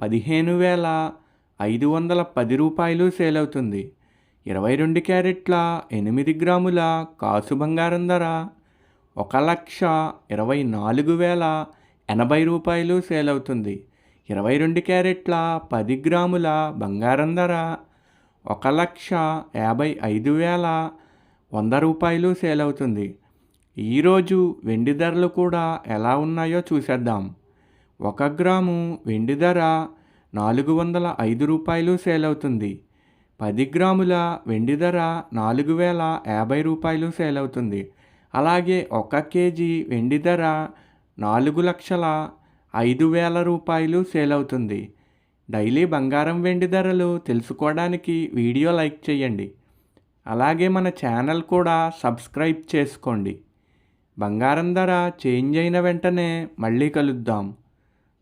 పదిహేను వేల ఐదు వందల పది రూపాయలు సేల్ అవుతుంది ఇరవై రెండు క్యారెట్ల ఎనిమిది గ్రాముల కాసు బంగారం ధర ఒక లక్ష ఇరవై నాలుగు వేల ఎనభై రూపాయలు సేల్ అవుతుంది ఇరవై రెండు క్యారెట్ల పది గ్రాముల బంగారం ధర ఒక లక్ష యాభై ఐదు వేల వంద రూపాయలు సేల్ అవుతుంది ఈరోజు వెండి ధరలు కూడా ఎలా ఉన్నాయో చూసేద్దాం. ఒక గ్రాము వెండి ధర నాలుగు వందల ఐదు రూపాయలు సేల్ అవుతుంది. పది గ్రాముల వెండి ధర నాలుగు వేల యాభై రూపాయలు సేల్ అవుతుంది. అలాగే ఒక కేజీ వెండి ధర నాలుగు లక్షల ఐదు వేల రూపాయలు సేల్ అవుతుంది. డైలీ బంగారం వెండి ధరలు తెలుసుకోవడానికి వీడియో లైక్ చేయండి. అలాగే మన ఛానల్ కూడా సబ్స్క్రైబ్ చేసుకోండి. బంగారం ధర చేంజ్ అయిన వెంటనే మళ్ళీ కలుద్దాం.